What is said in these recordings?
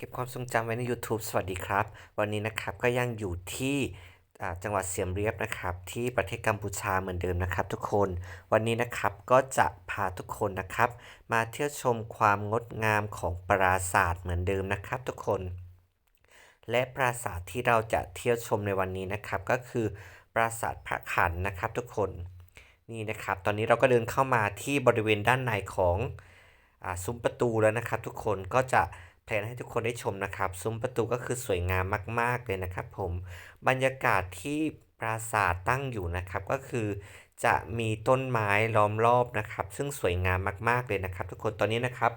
เก็บความทรงจำไว้ใน YouTube สวัสดีครับ วันนี้นะครับก็ยังอยู่ที่จังหวัดเสียมเรียบนะครับ ที่ประเทศกัมพูชาเหมือนเดิมนะครับ ทุกคน วันนี้นะครับก็จะพาทุกคนนะครับ มาเที่ยวชมความงดงามของปราสาทเหมือนเดิมนะครับ ทุกคน และปราสาทที่เราจะเที่ยวชมในวันนี้นะครับ ก็คือปราสาทพระขันนะครับ ทุกคนนี่นะครับ ตอนนี้เราก็เดินเข้ามาที่บริเวณด้านในของอซุ้มประตูแล้วนะครับ ทุกคนก็จะ แพลนให้ทุกคนได้ชมนะครับ ซุ้มประตูก็คือสวยงามมาก ๆ เลยนะครับผมบรรยากาศที่ปราสาทตั้งอยู่นะครับ ก็คือจะมีต้นไม้ล้อมรอบนะครับ ซึ่งสวยงามมาก ๆ เลยนะครับ ทุกคนตอนนี้นะครับ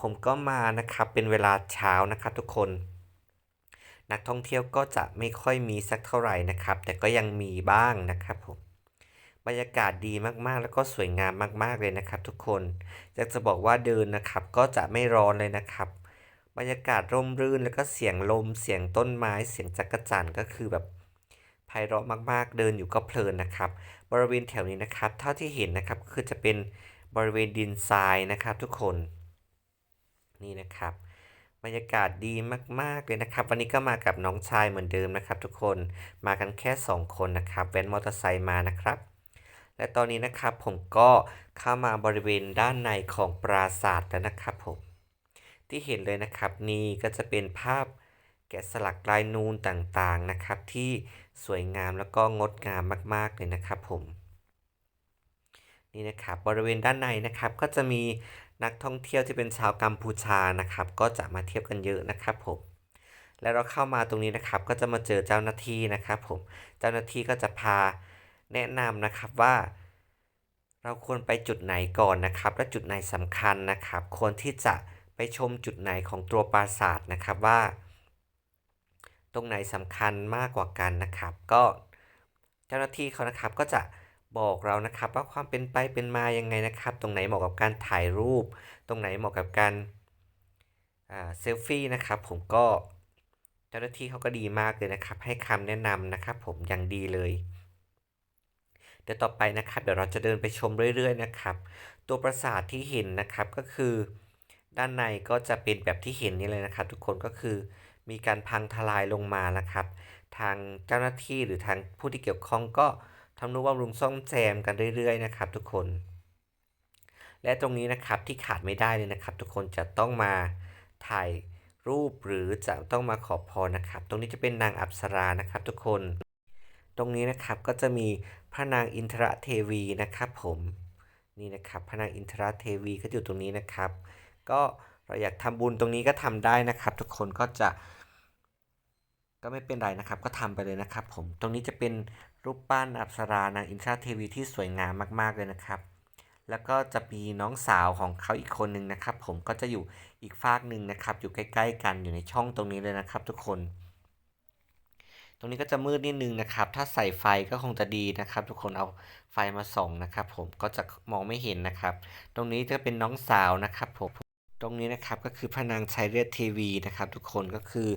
ผมก็มานะครับเป็นเวลาเช้านะครับ ทุกคน นักท่องเที่ยวก็จะไม่ค่อยมีสักเท่าไหร่นะครับ แต่ก็ยังมีบ้างนะครับผมบรรยากาศดีมากๆ แล้วก็สวยงามมาก ๆ เลยนะครับ ทุกคนอยากจะบอกว่าเดินนะครับ ก็จะไม่ร้อนเลยนะครับ บรรยากาศร่มรื่นแล้วก็เสียงลมเสียงต้นไม้เสียงจักรจั่นก็คือแบบไพเราะมากๆ เดินอยู่ก็เพลินนะครับ บริเวณแถวนี้นะครับ เท่าที่เห็นนะครับคือจะเป็นบริเวณดินทรายนะครับทุกคนนี่นะครับ บรรยากาศดีมากๆเลยนะครับ วันนี้ก็มากับน้องชายเหมือนเดิมนะครับ ทุกคนมากันแค่ 2 คนนะครับแว้นมอเตอร์ไซค์มานะครับ และตอนนี้นะครับผมก็เข้ามาบริเวณด้านในของปราสาทแล้วนะครับผม ที่เห็นเลยนะครับนี่ก็จะเป็นภาพแกะสลักลายนูนต่างๆนะครับ ที่สวยงามแล้วก็งดงามมากๆเลยนะครับผมนี่นะครับบริเวณด้านในนะครับก็จะมีนักท่องเที่ยวที่เป็นชาวกัมพูชานะครับ ก็จะมาเที่ยวกันเยอะนะครับผมแล้วเราเข้ามาตรงนี้นะครับ ก็จะมาเจอเจ้าหน้าที่นะครับ ผมเจ้าหน้าที่ก็จะพาแนะนำนะครับว่า เราควรไปจุดไหนก่อนนะครับ และจุดไหนสำคัญนะครับ ควรที่จะ ไปชมจุดไหนของตัวปราสาทนะครับว่า ตรงไหนสำคัญมากกว่ากันนะครับ ก็เจ้าหน้าที่เขานะครับก็จะบอกเรานะครับว่าความเป็นไปเป็นมายังไงนะครับ ตรงไหนเหมาะกับการถ่ายรูป ตรงไหนเหมาะกับการเซลฟี่นะครับ ผมก็เจ้าหน้าที่เขาก็ดีมากเลยนะครับ ให้คำแนะนำนะครับ ผมอย่างดีเลย เดี๋ยวต่อไปนะครับ เดี๋ยวเราจะเดินไปชมเรื่อย ๆ นะครับ ตัวปราสาทที่เห็นนะครับก็คือ ด้านในก็จะเป็นแบบที่เห็นนี่เลยนะครับทุกคนก็คือมีการพังทลายลงมานะครับ ทางเจ้าหน้าที่หรือทางผู้ที่เกี่ยวข้องก็ทำนุบำรุงซ่อมแซมกันเรื่อยๆนะครับ ทุกคน และตรงนี้นะครับที่ขาดไม่ได้เลยนะครับ ทุกคนจะต้องมาถ่ายรูปหรือจะต้องมาขอพรนะครับ ตรงนี้จะเป็นนางอัปสรานะครับ ทุกคน ตรงนี้นะครับก็จะมีพระนางอินทรเทวีนะครับ ผมนี่นะครับ พระนางอินทรเทวีก็อยู่ตรงนี้นะครับ ก็เราอยากทำบุญตรงนี้ก็ทำได้นะครับ ทุกคนก็จะ ก็ไม่เป็นไรนะครับ ก็ทำไปเลยนะครับ ผมตรงนี้จะเป็นรูปปั้นอัปสรานางอินทราเทวีที่สวยงามมาก ๆเลยนะครับ แล้วก็จะมีน้องสาวของเขาอีกคนหนึ่งนะครับ ผมก็จะอยู่อีกฟากหนึ่งนะครับ อยู่ใกล้ ๆ กันอยู่ในช่องตรงนี้เลยนะครับ ทุกคน ตรงนี้ก็จะมืดนิดนึงนะครับ ถ้าใส่ไฟก็คงจะดีนะครับ ทุกคนเอาไฟมาส่องนะครับ ผมก็จะมองไม่เห็นนะครับ ตรงนี้จะเป็นน้องสาวนะครับผม ตรงนี้นะครับก็คือพระนางชัยเลือดทีวีนะครับ ทุกคนก็คือ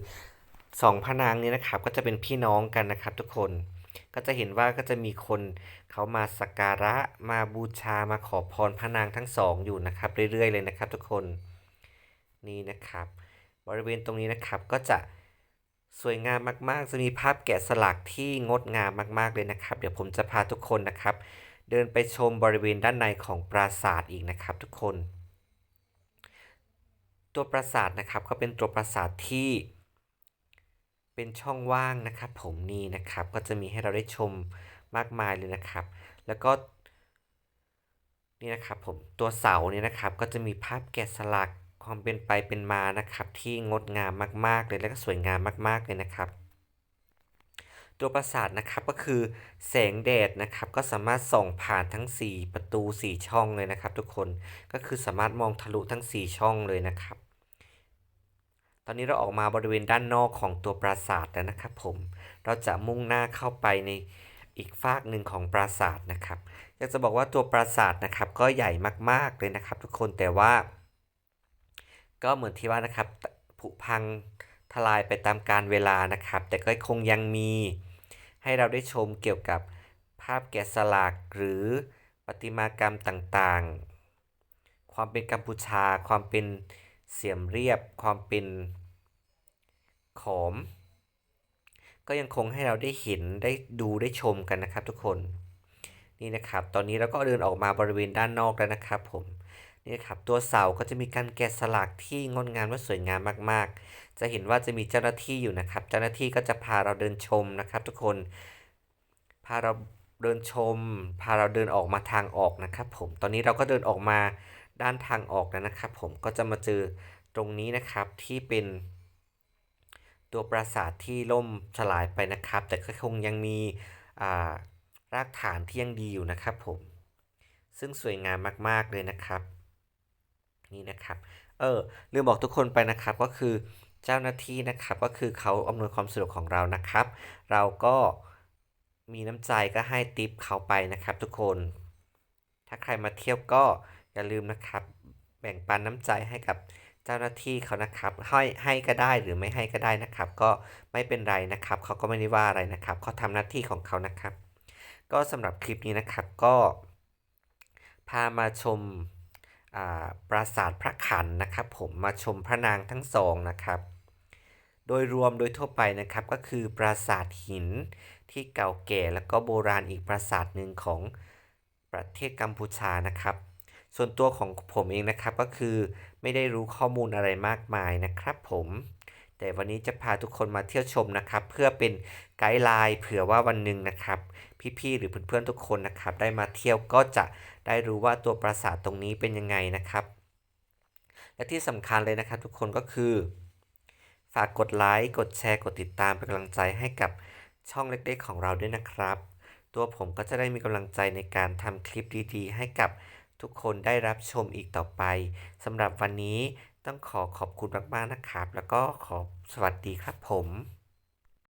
สองพระนางนี้นะครับก็จะเป็นพี่น้องกันนะครับ ทุกคนก็จะเห็นว่าก็จะมีคนเขามาสักการะมาบูชามาขอพรพระนางทั้งสองอยู่นะครับ เรื่อยๆ เลยนะครับ ทุกคนนี่นะครับ บริเวณตรงนี้นะครับก็จะสวยงามมากๆ จะมีภาพแกะสลักที่งดงามมากๆเลยนะครับ เดี๋ยวผมจะพาทุกคนนะครับ เดินไปชมบริเวณด้านในของปราสาทอีกนะครับ ทุกคน ตัวปราสาทนะครับก็เป็นตัวปราสาทที่เป็นช่องว่างนะครับ ผมนี่นะครับก็จะมีให้เราได้ชมมากมายเลยนะครับ แล้วก็นี่นะครับผมตัวเสาเนี่ยนะครับก็จะมีภาพแกะสลักความเป็นไปเป็นมานะครับที่งดงามมาก ๆ เลยและก็สวยงามมาก ๆ เลยนะครับ ตัวปราสาทนะครับก็คือแสงแดดนะครับก็สามารถส่องผ่านทั้ง 4 ประตู 4 ช่องเลยนะครับ ทุกคนก็คือสามารถมองทะลุทั้ง 4 ช่องเลยนะครับ ตอนนี้เราออกมาบริเวณด้านนอกของตัวปราสาทแล้วนะครับผม เราจะมุ่งหน้าเข้าไปในอีกฝากหนึ่งของปราสาทนะครับอยากจะบอกว่าตัวปราสาทนะครับก็ใหญ่มากๆเลยนะครับ ทุกคนแต่ว่า ก็เหมือนที่ว่านะครับผุพังทลายไปตามการเวลานะครับ แต่ก็คงยังมี ให้เราได้ชมเกี่ยวกับภาพแกะสลักหรือประติมากรรมต่างๆ ความเป็นกัมพูชาความเป็น เสียมเรียบความเป็นขอม ก็ยังคงให้เราได้เห็นได้ดูได้ชมกันนะครับทุกคนนี่นะครับ ตอนนี้เราก็เดินออกมาบริเวณด้านนอกแล้วนะครับผมนี่นะครับตัวเสาก็จะมีการแกะสลักที่งดงามและสวยงามมากๆ จะเห็นว่าจะมีเจ้าหน้าที่อยู่นะครับ เจ้าหน้าที่ก็จะพาเราเดินชมนะครับ ทุกคนพาเราเดินชม พาเราเดินออกมาทางออกนะครับ ผมตอนนี้เราก็เดินออกมา ด้านทางออกแล้วนะครับ ผมก็จะมาเจอตรงนี้นะครับที่เป็น ตัวปราสาทที่ล่มสลายไปนะครับ แต่ก็คงยังมีรากฐานที่ยังดีอยู่นะครับผม ซึ่งสวยงามมาก ๆ เลยนะครับ นี่นะครับ เออลืมบอกทุกคนไปนะครับก็คือเจ้าหน้าที่นะครับก็คือเขาอำนวยความสะดวกของเรานะครับ เราก็มีน้ำใจก็ให้ติปเขาไปนะครับ ทุกคน ถ้าใครมาเที่ยวก็ อย่าลืมนะครับ แบ่งปันน้ำใจให้กับเจ้าหน้าที่เขานะครับ ให้ให้ก็ได้หรือไม่ให้ก็ได้นะครับ ก็ไม่เป็นไรนะครับ เขาก็ไม่ได้ว่าอะไรนะครับเขาทำหน้าที่ของเขานะครับ ก็สำหรับคลิปนี้นะครับก็พามาชมปราสาทพระขันนะครับผมมาชมพระนางทั้งสองนะครับ โดยรวมโดยทั่วไปนะครับก็คือปราสาทหินที่เก่าแก่แล้วก็โบราณอีกปราสาทหนึ่งของประเทศกัมพูชานะครับ ส่วนตัวของผมเองนะครับก็คือไม่ได้รู้ข้อมูลอะไรมากมายนะครับผม แต่วันนี้จะพาทุกคนมาเที่ยวชมนะครับ เพื่อเป็นไกด์ไลน์เผื่อว่าวันหนึ่งนะครับ พี่ๆหรือเพื่อนๆทุกคนนะครับ ได้มาเที่ยวก็จะได้รู้ว่าตัวปราสาทตรงนี้เป็นยังไงนะครับ และที่สำคัญเลยนะครับ ทุกคนก็คือ ฝากกดไลค์กดแชร์กดติดตามเป็นกำลังใจให้กับช่องเล็กๆ ของเราด้วยนะครับ ตัวผมก็จะได้มีกำลังใจในการทำคลิปดีๆ ให้กับ ทุกคนได้รับชมอีกต่อไปสำหรับวันนี้ต้องขอขอบคุณมากๆนะครับ แล้วก็ขอสวัสดีครับผม